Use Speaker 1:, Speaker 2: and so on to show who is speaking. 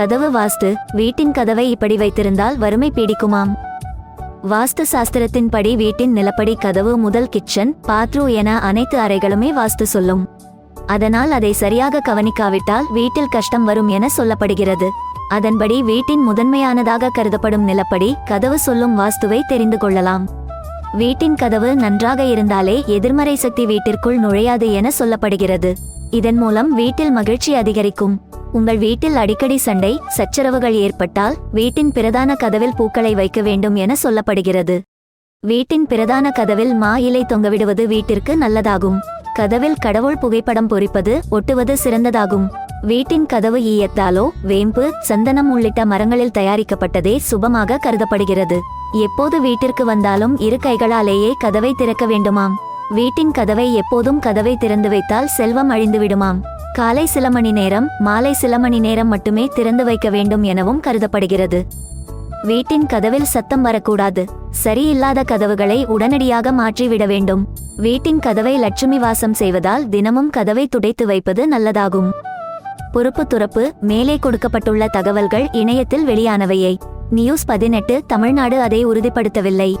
Speaker 1: கதவு வாஸ்து வீட்டின் கதவை இப்படி வைத்திருந்தால் வறுமை பீடிக்குமாம். வாஸ்து சாஸ்திரத்தின்படி வீட்டின் நிலப்படி கதவு முதல் கிச்சன் பாத்ரூ என அனைத்து அறைகளுமே வாஸ்து சொல்லும். அதனால் அதை சரியாக கவனிக்காவிட்டால் வீட்டில் கஷ்டம் வரும் என சொல்லப்படுகிறது. அதன்படி வீட்டின் முதன்மையானதாக கருதப்படும் நிலப்படி கதவு சொல்லும் வாஸ்துவை தெரிந்து கொள்ளலாம். வீட்டின் கதவு நன்றாக இருந்தாலே எதிர்மறை சக்தி வீட்டிற்குள் நுழையாது என சொல்லப்படுகிறது. இதன் மூலம் வீட்டில் மகிழ்ச்சி அதிகரிக்கும். உங்கள் வீட்டில் அடிக்கடி சண்டை சச்சரவுகள் ஏற்பட்டால் வீட்டின் பிரதான கதவில் பூக்களை வைக்க வேண்டும் என சொல்லப்படுகிறது. வீட்டின் பிரதான கதவில் மா இலை தொங்கவிடுவது வீட்டிற்கு நல்லதாகும். கதவில் கடவுள் புகைப்படம் பொறிப்பது ஒட்டுவது சிறந்ததாகும். வீட்டின் கதவு ஈயத்தாலோ வேம்பு சந்தனம் உள்ளிட்ட மரங்களில் தயாரிக்கப்பட்டதே சுபமாக கருதப்படுகிறது. எப்போது வீட்டிற்கு வந்தாலும் இரு கைகளாலேயே கதவை திறக்க வேண்டுமாம். வீட்டின் கதவை எப்போதும் கதவை திறந்து வைத்தால் செல்வம் அழிந்து விடுமாம். காலை சில மணி நேரம் மாலை சில மணி நேரம் மட்டுமே திறந்து வைக்க வேண்டும் எனவும் கருதப்படுகிறது. வீட்டின் கதவில் சத்தம் வரக்கூடாது. சரியில்லாத கதவுகளை உடனடியாக மாற்றிவிட வேண்டும். வீட்டின் கதவை லட்சுமி வாசம் செய்வதால் தினமும் கதவை துடைத்து வைப்பது நல்லதாகும். பொறுப்பு துறப்பு மேலே கொடுக்கப்பட்டுள்ள தகவல்கள் இணையத்தில் வெளியானவையை. நியூஸ் பதினெட்டு தமிழ்நாடு அதை உறுதிப்படுத்தவில்லை.